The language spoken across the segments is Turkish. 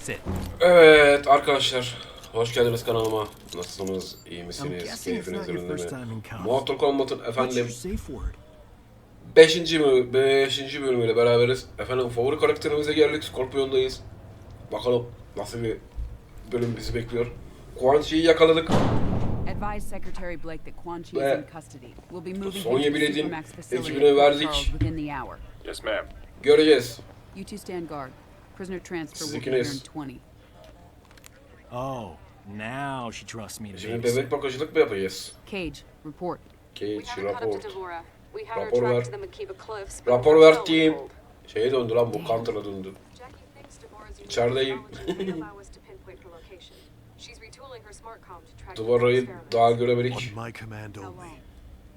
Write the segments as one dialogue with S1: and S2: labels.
S1: Sit.
S2: Evet arkadaşlar. Hoş geldiniz kanalıma. Nasılsınız? İyi misiniz? Keyfiniz yerinde mi? Mortal Kombat'ın efendim
S1: safe word?
S2: 5. bölüm, 5. bölümüyle beraberiz. Efendim favori karakterimize geldik. Scorpion'dayız. Bakalım nasıl bir bölüm bizi bekliyor. Quan Chi'yi yakaladık.
S3: Advise Secretary Blake that Quan Chi is
S2: Ve
S3: in custody. We'll be moving
S2: Sonya
S3: facility
S2: ekibine verdik.
S4: Yes, ma'am.
S2: Göreceğiz.
S3: You two stand guard. Prisoner transfer will be here in
S2: ikiniz.
S3: 20.
S1: Oh, now she trusts me to
S2: Şimdi
S1: babysit.
S2: bebek bakıcılık mı yapacağız?
S3: Cage, report.
S2: Cage
S5: We haven't caught up
S2: rapor.
S5: to Devora. We had her
S2: Rapor ver.
S5: tracked to the Makiba Cliffs. but
S2: Rapor
S5: we're
S2: ver
S5: still
S2: team.
S5: cold.
S2: Şeye döndü lan bu Counter'a döndü.
S5: Jackie thinks Devora's unique
S2: İçerideyim.
S5: technology will allow us to pinpoint her location. She's retooling her smart comm to track
S2: Duvarayı
S5: experiments.
S2: daha göremedik.
S6: On my command
S5: How
S6: only.
S5: long?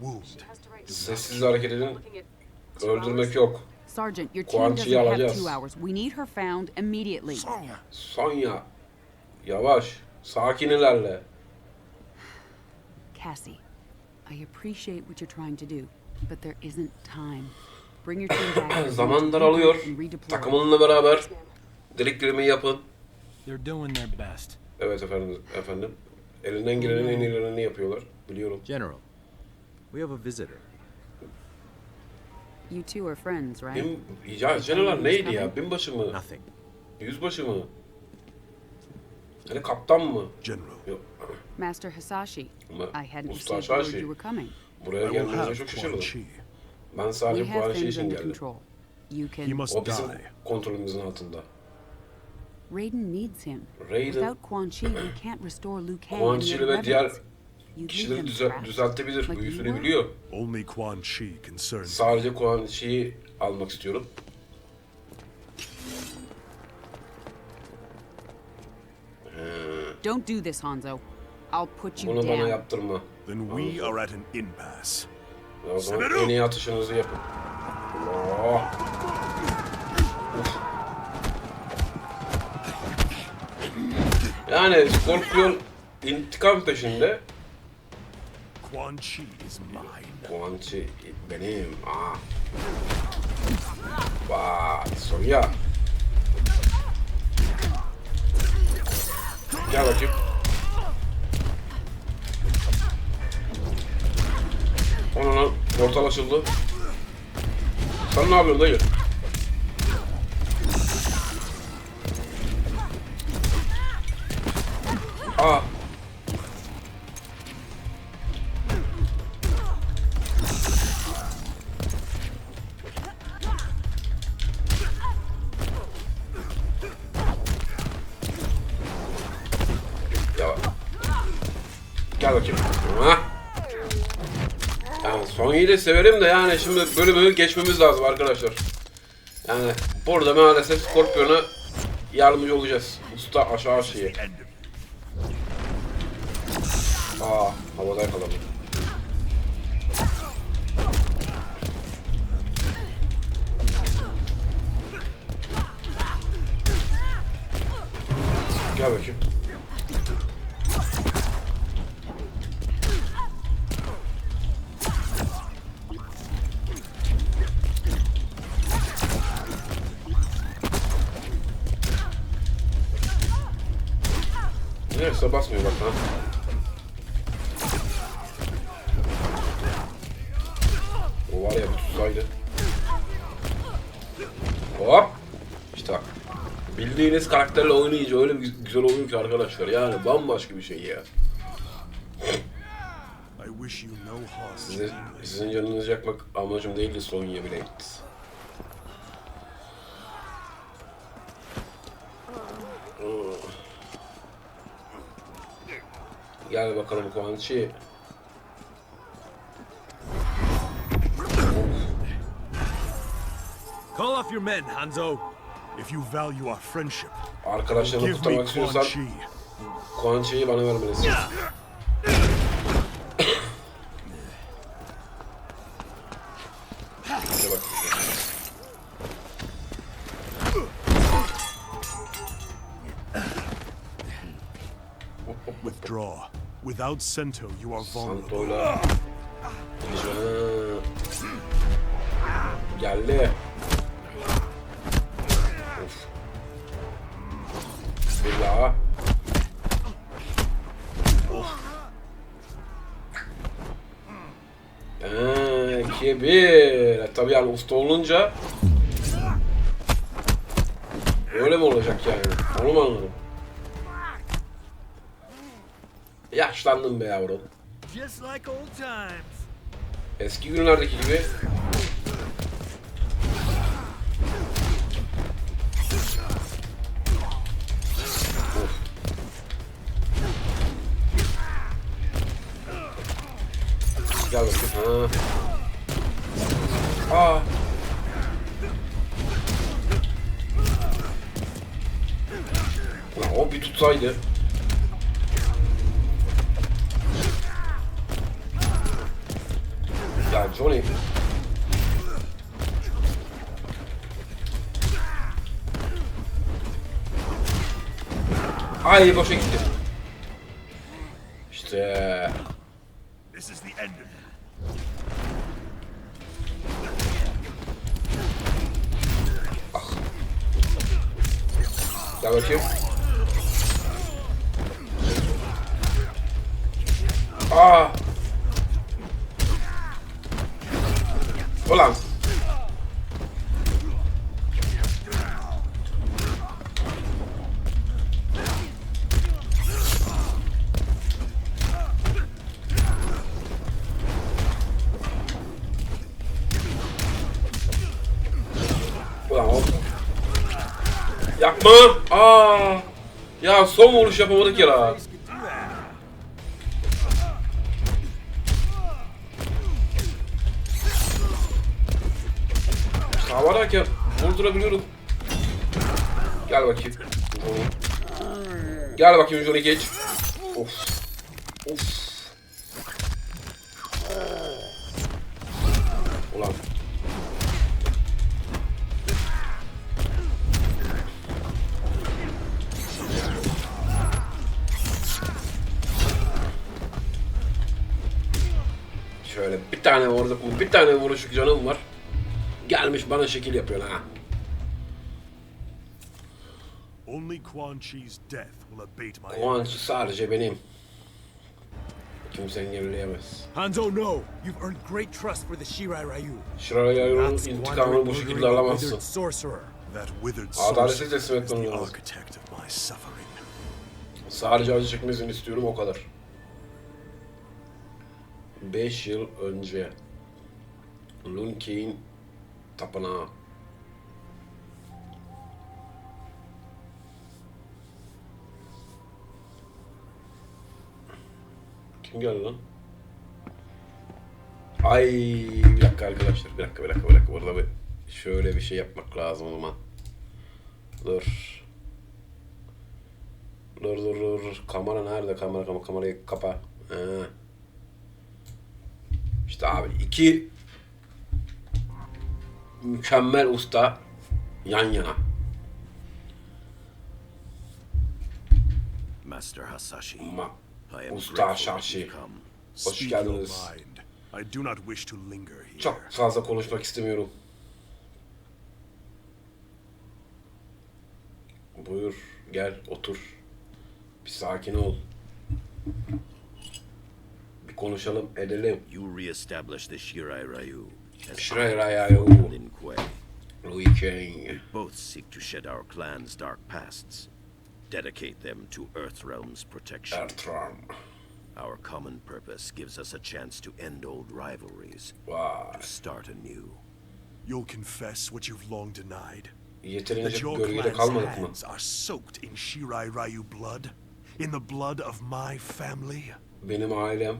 S6: Wound.
S5: She has to write
S2: Sessiz hareket edin.
S5: Looking at two
S2: Öldürmek yok.
S3: Sergeant, your team doesn't have
S2: alacağız.
S3: two hours. We need her found immediately.
S1: Sonya.
S2: Sonya. Yavaş. Sakin ilerle.
S3: Cassie, I appreciate what you're trying to do, but there isn't time. Bring your team back.
S2: Zaman daralıyor. Takımınla beraber dediklerimi yapın.
S1: They're doing their best.
S2: Evet efendim. Efendim. Elinden gelenin en iyilerini yapıyorlar. Biliyorum.
S7: General, we have a visitor.
S3: You two are friends, right?
S2: Bin, ya General neydi ya? Binbaşı mı?
S7: Nothing.
S2: Yüzbaşı mı? Hani kaptan mı?
S6: General,
S2: Yok.
S3: Master Hisashi.
S2: Ama
S3: I hadn't
S2: Usta
S3: received word
S2: Hasashi.
S3: you were coming.
S2: Buraya
S6: have
S2: çok
S6: Quan
S2: şaşırdım.
S6: Chi.
S2: Ben
S3: We
S2: sadece bu şey
S3: things
S2: için
S3: under
S2: geldim.
S3: control. You can.
S6: must
S2: O bizim
S6: die.
S2: kontrolümüzün altında.
S3: Raiden needs him.
S2: Raiden
S3: Without Quan Chi, we can't restore Liu Kang
S2: Quan
S3: other
S2: ve diğer kişileri
S3: them
S2: düze-
S3: trapped.
S2: düzeltebilir.
S3: Like
S2: Büyüsünü
S3: you were?
S2: biliyor.
S6: Only Quan Chi.
S2: Sadece Quan Chi'yi almak istiyorum.
S3: Don't do this, Hanzo. I'll put you
S2: Bunu bana
S3: down.
S2: yaptırma.
S6: Then we are at an impasse.
S2: O zaman en iyi atışınızı yapın. Oh. Yani Scorpion intikam peşinde.
S6: Quan Chi is mine.
S2: Quan Chi benim. Aa. Vay Sonya. Gel bakayım. Ona lan portal açıldı. Sen ne yapıyorsun dayı? Aa. Gel bakayım. Ha? Yani Sony'yi de severim de yani şimdi bölümü geçmemiz lazım arkadaşlar. Yani burada maalesef Scorpion'a yardımcı olacağız. Usta aşağı şeyi. Aa, havada yakaladım. Neyse basmıyor bak ha. O var ya bir tutsaydı. Hop. İşte bak. Bildiğiniz karakterle oynayınca öyle bir güzel oluyor ki arkadaşlar. Yani bambaşka bir şey ya. Size, sizin canınızı yakmak amacım değildi Sonya Blade. Gel bakalım Quan Chi.
S7: Call off your men, Hanzo.
S6: If you value our friendship,
S2: Arkadaşlarını
S6: Quan
S2: istiyorsan Chi'yi bana vermelisin.
S6: Without Sento, you are vulnerable.
S2: Geldi. Of. Bir daha. Of. Ee, ikiye bir. E, tabii yani usta olunca Öyle mi olacak yani? Onu mu anladım? Yaşlandım be yavrum. Eski günlerdeki gibi. Of. Gel bakayım. Ha. Aa. Lan o bir tutsaydı. Ay boşa gitti. İşte.
S6: This is the end of you.
S2: Gel bakayım. Aa. Ulan Yapma. Aa. Ya son vuruş yapamadık ya. la. Havadayken vurdurabiliyorum. Gel bakayım. Gel bakayım Johnny geç. Of. Of. Ulan. Tane mu? Bir tane vuruşluk canım var. Gelmiş bana şekil yapıyor ha.
S6: Only Quan Chi's death will abate my
S2: O an sadece benim. Kimse engelleyemez.
S7: Hanzo, no! You've earned great trust for the Shirai Ryu.
S2: Şiraya'nın
S7: Not
S2: intikamını bu şekilde alamazsın.
S7: sorcerer
S2: teslim
S6: is the
S2: etmem lazım.
S6: architect of my suffering.
S2: Sadece acı çekmesini istiyorum o kadar. 5 yıl önce Lun Kane tapınağı Kim geldi lan? Ay bir dakika arkadaşlar bir dakika bir dakika bir dakika burada bir şöyle bir şey yapmak lazım o zaman. Dur. Dur dur dur. Kamera nerede? Kamera kamera kamerayı kapa. Ee. İşte abi iki mükemmel usta yan yana.
S4: Master Hasashi,
S2: Ma Usta Hasashi. Hoş geldiniz.
S6: mind. I do not wish to linger here.
S2: Çok fazla konuşmak istemiyorum. Buyur, gel, otur. Bir sakin ol. Bir konuşalım, edelim.
S4: You re-establish the Shirai Ryu as
S2: Shirai
S4: I,
S2: Ryu.
S4: Lin Kuei.
S2: Louis King.
S4: Both seek to shed our clan's dark pasts, dedicate them to Earthrealm's protection.
S2: Ertram.
S4: Our common purpose gives us a chance to end old rivalries,
S2: Vay.
S4: to start anew.
S6: You'll confess what you've long denied. That your clan's
S2: kalmadık
S6: hands are soaked in Shirai Ryu blood? In the blood of my family?
S2: Benim ailem.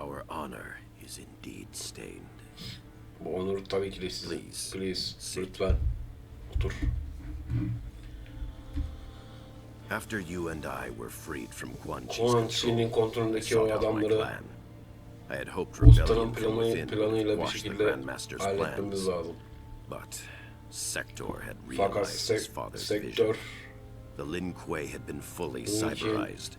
S4: Our honor is indeed stained.
S2: Bu onur tabii ki de sizin.
S4: Please.
S2: Please.
S4: Sit.
S2: Lütfen. Otur.
S4: After you and I were freed from Quan Chi's
S2: Quan
S4: control,
S2: Chi'nin
S4: I
S2: kontrolündeki o
S4: sought out my
S2: adamları
S4: clan. I had hoped
S2: ustanın
S4: rebellion from
S2: planı,
S4: within
S2: planıyla
S4: would
S2: bir
S4: quash the
S2: şekilde
S4: Grandmaster's
S2: halletmemiz
S4: plans.
S2: lazım.
S4: But Sector had
S2: Fakat
S4: realized his
S2: sek
S4: father's
S2: sektör
S4: vision. The Lin Kuei had been fully
S2: Lin Kuei-
S4: cyberized.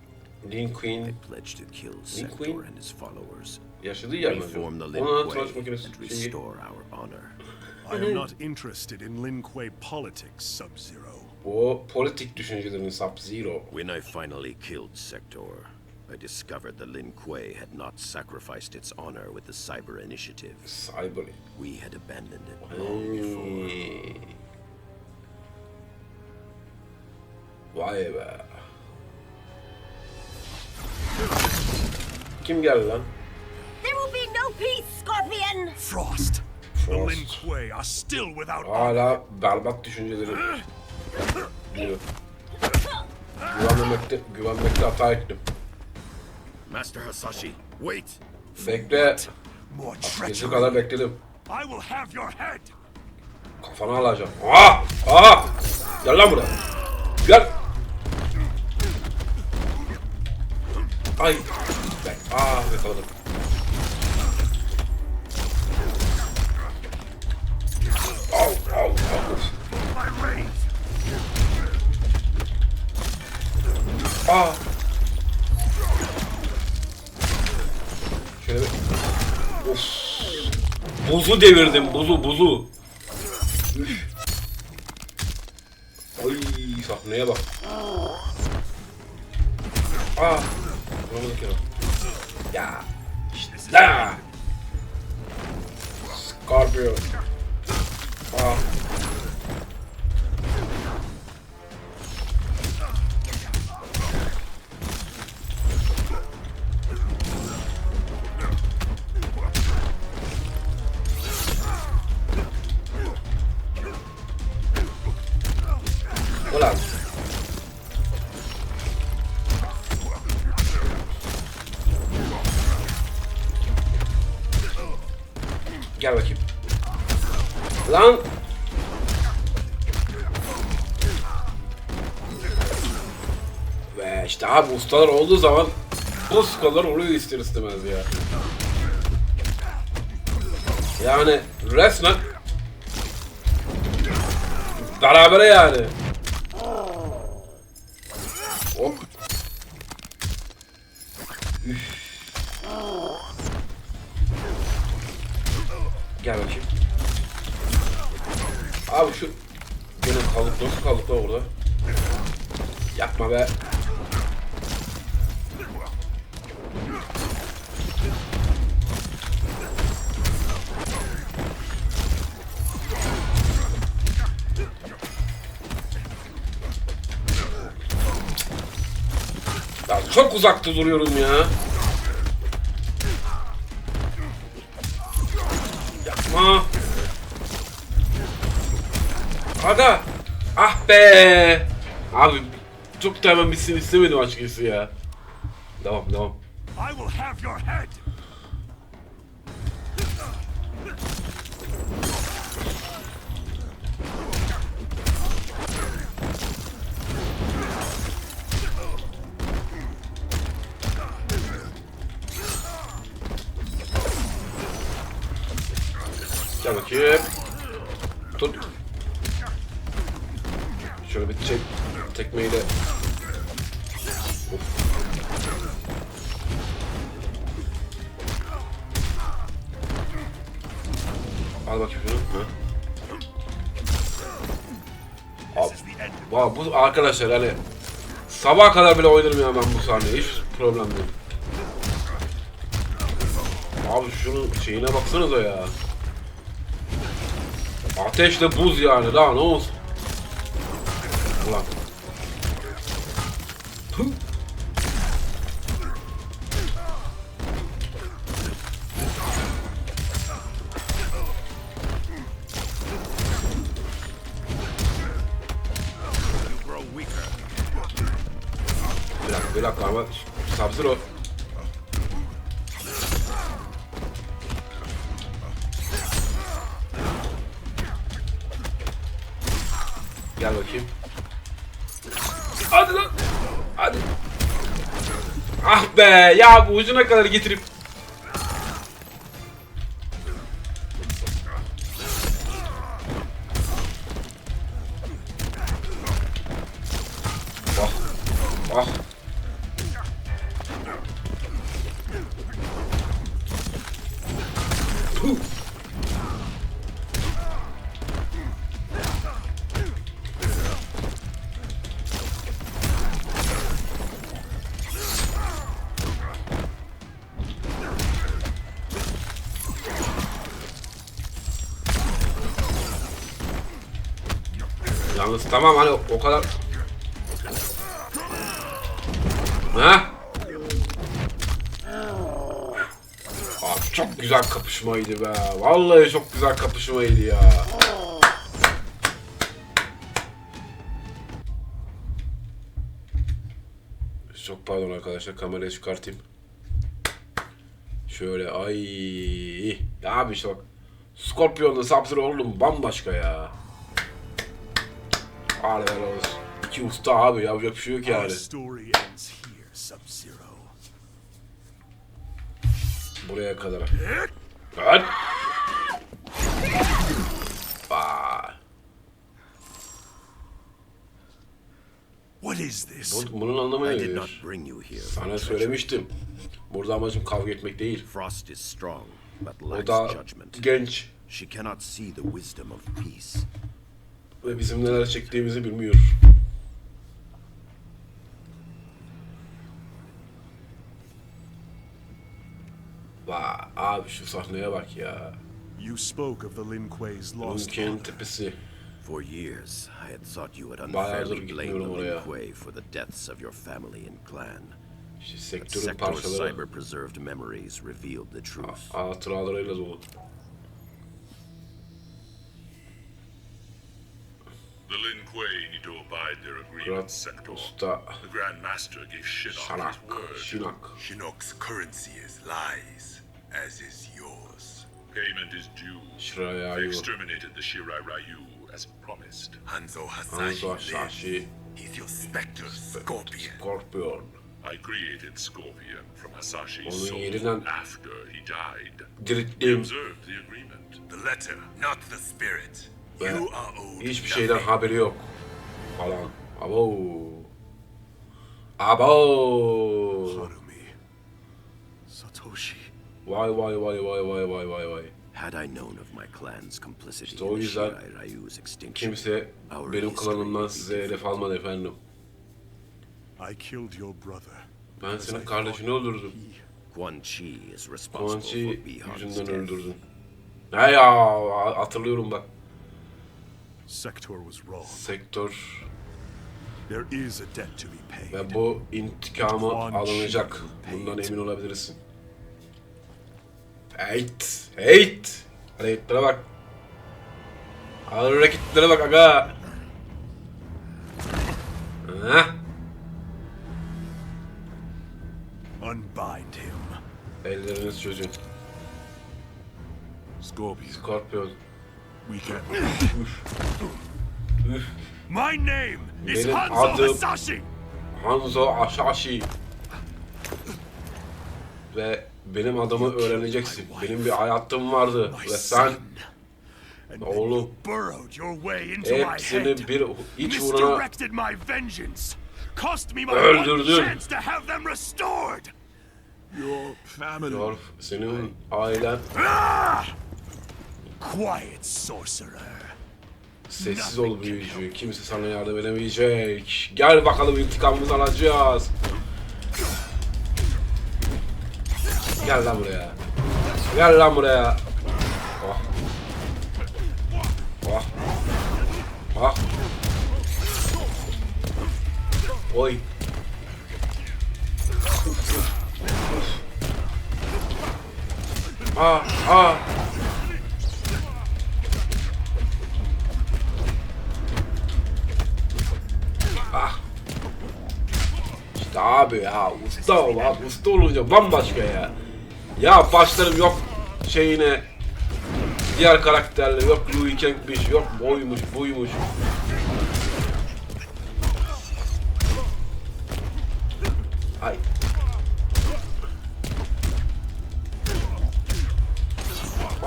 S2: Lin
S4: They
S2: Queen
S4: pledged to kill
S2: Kuei?
S4: Sector and his followers.
S2: yaşadığı yer mi
S4: Reform the
S2: acaba?
S4: Lin
S2: Ona
S4: Kuei
S2: makinesi
S4: and
S2: şeyi.
S4: restore our honor.
S6: I am not interested in Lin Kuei politics, Sub-Zero.
S2: O politik düşüncelerin Sub-Zero.
S4: When I finally killed Sector, I discovered the Lin Kuei had not sacrificed its honor with the Cyber Initiative.
S2: Cyber.
S4: We had abandoned it long before.
S2: Hey. Vay uh, be. Kim geldi lan?
S8: There will be no peace, Scorpion!
S6: Frost. The. Lin Kuei are still without.
S2: Hala berbat düşüncelerim. Biliyorum. Güvenmemekte, güvenmekte hata ettim.
S4: Master Hasashi, wait!
S2: Bekle. Gece kadar bekledim.
S6: I will have your head.
S2: Kafanı alacağım. Aa! Aa! Gel lan buraya. Gel. Ay. Aa yakaladım. Au, au, au. Aa. Şöyle bir... Of. Buzu devirdim, buzu, buzu. Üf. Ay sahneye bak. Aa. Vuramadık ya. Ya. İşte. Ya. Scorpio. Aa. Ve işte abi ustalar olduğu zaman bu skalar oluyor ister istemez ya. Yani resmen Berabere yani. Hop. Üf. Gel bakayım. Abi şu benim kalıp nasıl kalıp da orada? Yapma be. Ya çok uzakta duruyorum ya. Yapma. Aga. Ah be. Abi çok da hemen bitsin istemedim açıkçası ya. Devam devam.
S6: I will have your head.
S2: Gel bakayım. Tut. Şöyle bir çek. Tekmeyi de. Al bakayım şunu.
S6: End.
S2: Vay bu arkadaşlar hani sabaha kadar bile oynarım ya ben bu sahneyi hiç problem değil. Abi şunun şeyine baksanıza ya. Ateşle buz yani daha ne olsun. Ulan.
S4: Weaker.
S2: Bir dakika bir dakika ama Sub Gel bakayım. Hadi lan. Hadi. Ah be ya bu ucuna kadar getirip. Yalnız tamam hani o kadar... Ha? Abi çok güzel kapışmaydı be. Vallahi çok güzel kapışmaydı ya. Çok pardon arkadaşlar kamerayı çıkartayım. Şöyle ay ya abi işte bak Scorpion'da Sub-Zero oğlum bambaşka ya. Hadi olsun. İki usta abi yapacak bir şey yok yani.
S6: story ends here, Sub-Zero.
S2: Buraya kadar. Hadi.
S6: What is this?
S2: Bu- Bunun anlamı
S4: I did
S2: nedir?
S4: not bring you here.
S2: Sana söylemiştim. Burada amacım kavga etmek değil.
S4: Frost is strong, but
S2: O
S4: lacks
S2: da
S4: judgment.
S2: genç
S4: She cannot see the wisdom of peace.
S2: Ve bizim neler çektiğimizi bilmiyor. Vay abi şu sahneye bak ya.
S6: You spoke of the Lin Kuei's lost mother.
S2: tepesi.
S4: For years, I had thought you had unfairly blamed the. Lin Kuei for the deaths of your family and clan.
S2: İşte sektörün
S4: Sector's
S2: parçaları
S4: cyber-preserved memories revealed the truth.
S2: hatıralarıyla dolu.
S9: The Lin Kuei need to abide their agreement, Sector. The Grand Master gave Shinnok
S2: Şanak,
S9: his word.
S2: Şinak.
S10: Shinnok's currency is lies, as is yours.
S9: Payment is due.
S2: Şuraya
S9: They exterminated the Shirai Ryu as promised.
S10: Hanzo Hasashi
S2: Hanzo. Hasashi.
S10: He's your specter, Scorpion.
S2: Scorpion.
S9: I created Scorpion from Hasashi's soul after he died. We
S2: Dirittim.
S9: observed the agreement.
S10: The letter, not the spirit. Owed
S2: hiçbir şeyden haberi yok. Falan. Abo. Abo.
S6: Satoshi.
S2: Vay vay vay vay vay vay vay vay.
S4: Had I known of my clan's complicity
S2: İşte o yüzden Kimse benim klanımdan size hedef almadı efendim.
S6: I killed your brother.
S2: Ben senin kardeşini öldürdüm.
S4: Quan Chi is responsible for Bihan's
S2: yüzünden
S4: death.
S2: He ya hatırlıyorum bak.
S6: Sector was wrong.
S2: Sektör
S6: There is a debt to be paid.
S2: ve bu intikamı alınacak. Bundan emin olabilirsin. Heyt! Heyt! Hareketlere bak. Hareketlere bak aga. Heh.
S6: Unbind him.
S2: Elleriniz çözün.
S6: Scorpion.
S2: Scorpion.
S6: We can. My name is
S2: Benim
S6: Hanzo
S2: adım-
S6: Hasashi.
S2: Hanzo Asashi. Ve benim adımı öğreneceksin. Benim bir hayatım vardı ve sen oğlum
S6: you burrowed your way into my head.
S2: hepsini bir iç uğruna
S6: Misdirected my vengeance. Cost me my
S2: Öldürdün.
S6: Your
S2: senin ailen
S6: Ah! Quiet sorcerer.
S2: sessiz ol büyücü. Kimse sana yardım edemeyecek. Gel bakalım intikamımızı alacağız. Gel lan buraya. Gel lan buraya. Oh. Oh. Oh. Oy. Ah, ah. İşte abi ya usta ol abi usta olunca bambaşka ya. Ya başlarım yok şeyine diğer karakterle yok Liu Kang'miş yok boymuş buymuş. Ay.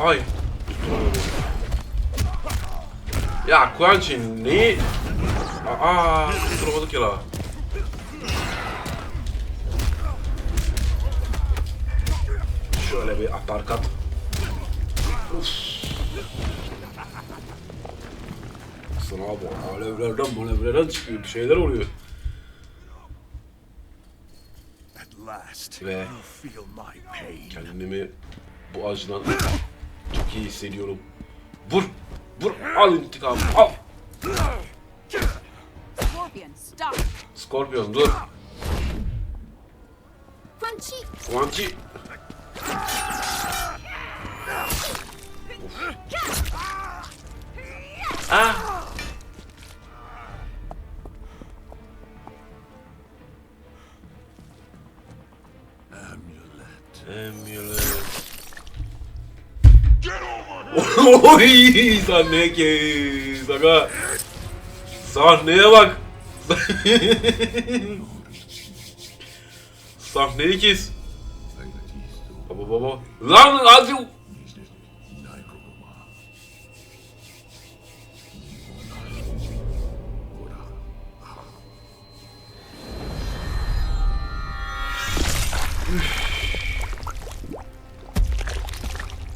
S2: Ay. Ya Quan Chi neyi? Aa, tutturamadık ya la. Şöyle bir aparkat. Uf. Sana bu alevlerden malevlerden çıkıyor bir şeyler oluyor.
S6: At last,
S2: Ve-
S6: you feel my pain.
S2: Kendimi bu acıdan çok iyi hissediyorum. Vur! Vur! Al intikamı! Al!
S3: Stop!
S2: Scorpion dur.
S8: Crunchy!
S2: Guanchi. Oy sahneye kes aga. Sahneye bak. Sahneyi kes. Baba baba. Lan hadi.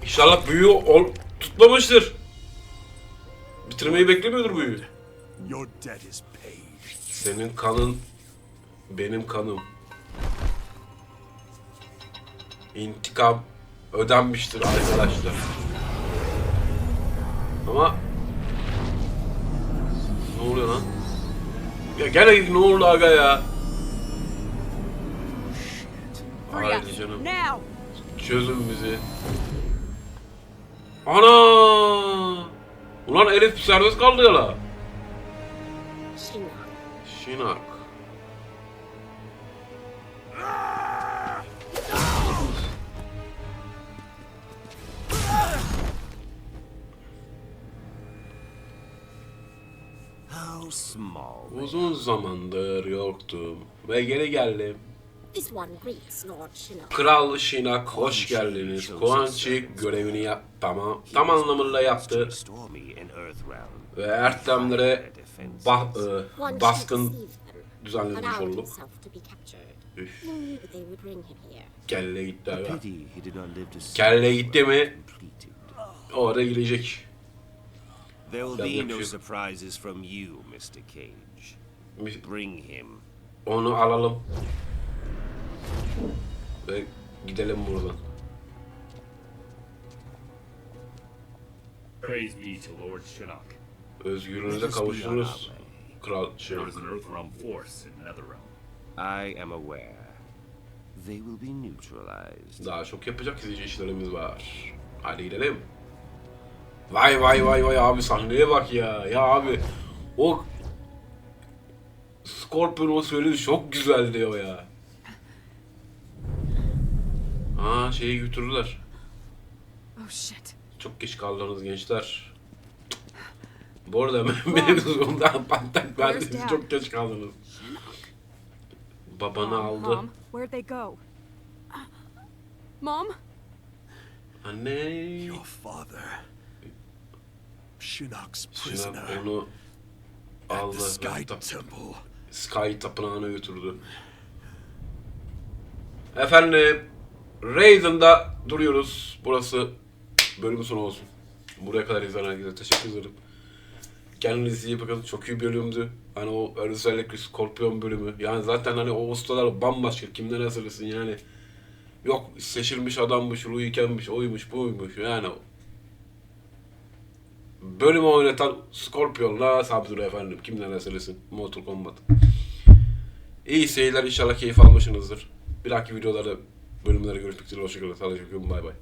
S2: İnşallah büyü ol tutmamıştır. Bitirmeyi beklemiyordur büyü.
S6: Your debt is paid.
S2: Senin kanın benim kanım. İntikam ödenmiştir arkadaşlar. Ama ne oluyor lan? Ya gene ne oldu aga ya? Haydi canım. Çözün bizi. Ana! Ulan Elif serbest kaldı ya la. Şinak.
S4: How small.
S2: Uzun zamandır yoktum ve geri geldim. Kral Şinak hoş geldiniz. Kuançi görevini yap tamam tam anlamıyla yaptı ve Erdemlere bah, e, baskın düzenlemiş olduk. Üf, kelle gitti
S4: see
S2: Kelle gitti mi orada gidecek.
S4: There will be no
S2: ki.
S4: surprises from you, Mr. Cage. Bring him.
S2: Onu alalım. Ve gidelim buradan.
S1: Praise be to Lord Shinnok.
S2: Özgürlüğünüze kavuştunuz. Kral
S1: There is an Earthrealm force in Netherrealm.
S4: I am aware. They will be neutralized.
S2: Daha çok yapacak izleyici işlerimiz var. Hadi gidelim. Vay vay vay vay abi sahneye bak ya. Ya abi o Scorpion o söyledi çok güzel diyor ya. Aa şeyi götürdüler.
S3: Oh shit.
S2: Çok geç kaldınız gençler. Bu arada mevzumdan patent verdiniz
S3: Dad?
S2: çok geç kaldınız. Babanı aldı.
S3: Mom, where'd they go? Mom?
S2: Anne.
S6: Your father. Shinnok's prisoner.
S2: onu
S6: At
S2: aldı.
S6: the Sky Temple.
S2: Sky tapınağına götürdü. Efendim, Raiden'da duruyoruz. Burası bölüm sonu olsun. Buraya kadar izleyen herkese teşekkür ederim. Kendinize iyi bakın. Çok iyi bölümdü. Hani o özellikle Scorpion bölümü. Yani zaten hani o ustalar bambaşka. Kimden hazırlısın yani. Yok seçilmiş adammış, Ruiken'miş, oymuş, buymuş. Yani bölümü oynatan Scorpion'la Sub-Zero efendim. Kimden hazırlısın? Mortal Kombat. İyi seyirler. İnşallah keyif almışsınızdır. Bir dahaki videolarda Bölümlere görüşmek üzere. Hoşçakalın. Sağlıcakla. Bay bay.